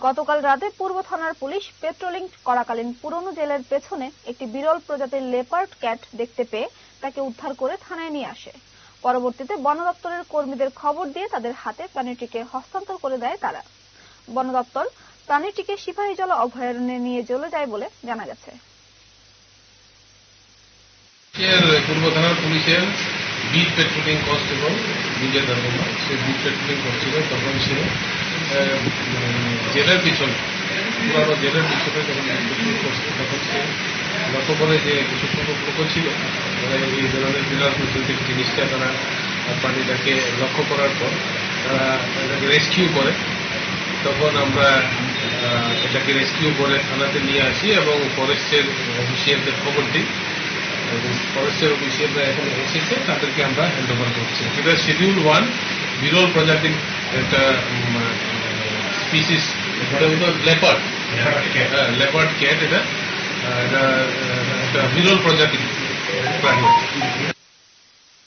গতকাল রাতে পূর্ব থানার পুলিশ পেট্রোলিং করাকালীন পুরনো জেলের পেছনে একটি বিরল প্রজাতির লেপার্ড ক্যাট দেখতে পেয়ে তাকে উদ্ধার করে থানায় নিয়ে আসে। পরবর্তীতে বন দপ্তরের কর্মীদের খবর দিয়ে তাদের হাতে প্রাণীটিকে হস্তান্তর করে দেয় তারা। বন দপ্তর প্রাণীটিকে সিপাহী সিপাহীজলা অভয়ারণ্যে নিয়ে চলে যায় বলে জানা গেছে। পূর্ব থানার পুলিশের বিট পেট্রোলিং কনস্টেবল সে বিট পেট্রোলিং তখন সে উম, জেলের পিছনে, পুরানো জেলের পিছনে যখন তখন সে যে কিছু লোক ছিল। তারা এই ধরনের বিরাট জিনিসটা তারা পানিটাকে লক্ষ্য করার পর তারা এটাকে রেস্কিউ করে। তখন আমরা এটাকে রেস্কিউ করে থানাতে নিয়ে আসি এবং ফরেস্টের অফিসিয়ালদের খবর দিই। এবং ফরেস্টের অফিসিয়ালরা এখন এসেছে, তাদেরকে আমরা হ্যান্ড ওভার করছি। এটা শিডিউল ওয়ান বিরল প্রজাতির একটা স্পিসিস এটা হলো লেপার্ড লেপার্ড ক্যাট এটা এটা একটা বিরল প্রজাতির প্রাণী।